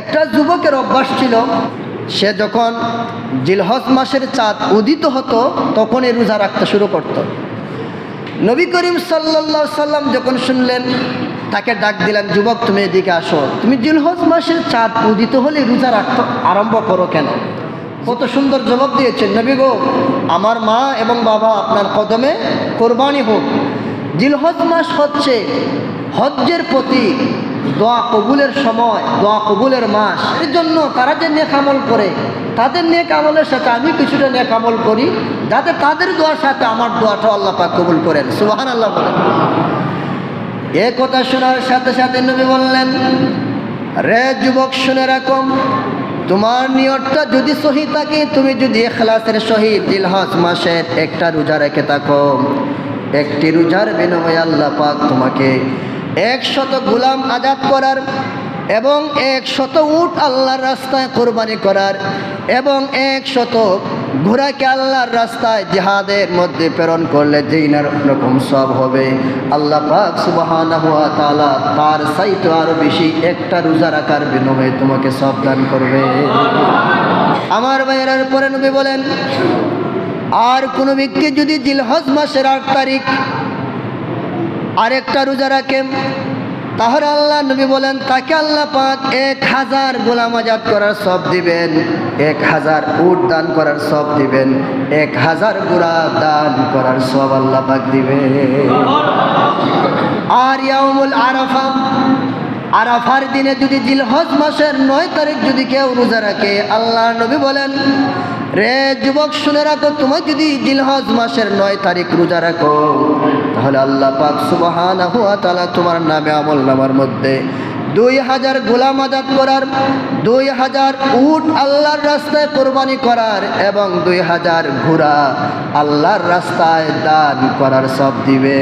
একটা যুবকের অভ্যাস ছিল, সে যখন জিলহজ মাসের চাঁদ উদিত হতো, তখনই রোজা রাখতে শুরু করত। নবী করিম সাল্লা সাল্লাম যখন শুনলেন, তাকে ডাক দিলেন, যুবক, তুমি এদিকে আসো। তুমি জিলহজ মাসের চাঁদ উদিত হলে রোজা রাখতে আরম্ভ করো কেন? কত সুন্দর জবাব দিয়েছেন নবী গো। আমার মা এবং বাবা আপনার কদমে কোরবানি হোক। জিলহজ মাস হচ্ছে হজ্জের প্রতি দোয়া কবুলের সময়, দোয়া কবুলের মাস। এর জন্য তারা যে নেক আমল করে, তাদের নেক আমলের সাথে আমি কিছুটা নেক আমল করি, যাতে তাদের দোয়ার সাথে আমার দোয়াটা আল্লাহ পাক কবুল করেন। সুবাহান আল্লাহ বলেন। এ কথা শোনার সাথে সাথে নবী বললেন, রে যুবক, শুনে রাখো, তোমার নিয়তটা যদি সহি থাকে, তুমি যদি এখলাসের সহিত দিলহজ মাসের একটা রোজা রেখে থাকো। একটি রোজার বিনিময়ে আল্লাহ পাক তোমাকে একশত গোলাম আজাদ করার এবং একশত উট আল্লাহর রাস্তায় কোরবানি করার এবং একশত ঘোড়াকে আল্লাহর রাস্তায় জিহাদের মধ্যে প্রেরণ করলে যেই না রকম সব হবে। আল্লাহ পাক সুবহানাহু ওয়া তাআলা তার সাইতে আরও বেশি একটা রোজা রাখার বিনিময়ে তোমাকে সব দান করবে। আমার ভাইয়ের পরে নবী বলেন, আর কোনো ব্যক্তি যদি জিলহজ মাসের আট তারিখ আরেকটা রোজা রাখেন। তাহলে আল্লাহ নবী বলেন, তাকে আল্লাহ পাক এক হাজার গোলাম আজাদ করার সব দিবেন, এক হাজার উট দান করার সব দিবেন, এক হাজার গুড়া দান করার সব আল্লাহ পাক দিবেন। আর ইয়ামুল আরাফা আরাফার দিনে যদি জিলহজ মাসের নয় তারিখ যদি কেউ রোজা রাখে আল্লাহ নবী বলেন, রে যুবক, শুনে রাখো, তোমার যদি জিলহজ মাসের নয় তারিখ রোজা রাখো, তাহলে আল্লাহ পাক সুবাহান হুয়া তালা তোমার নামে আমল নামার মধ্যে দুই হাজার গোলাম আজাদ করার, দুই হাজার উট আল্লাহর রাস্তায় কোরবানি করার এবং দুই হাজার ঘোড়া আল্লাহর রাস্তায় দান করার সব দিবে।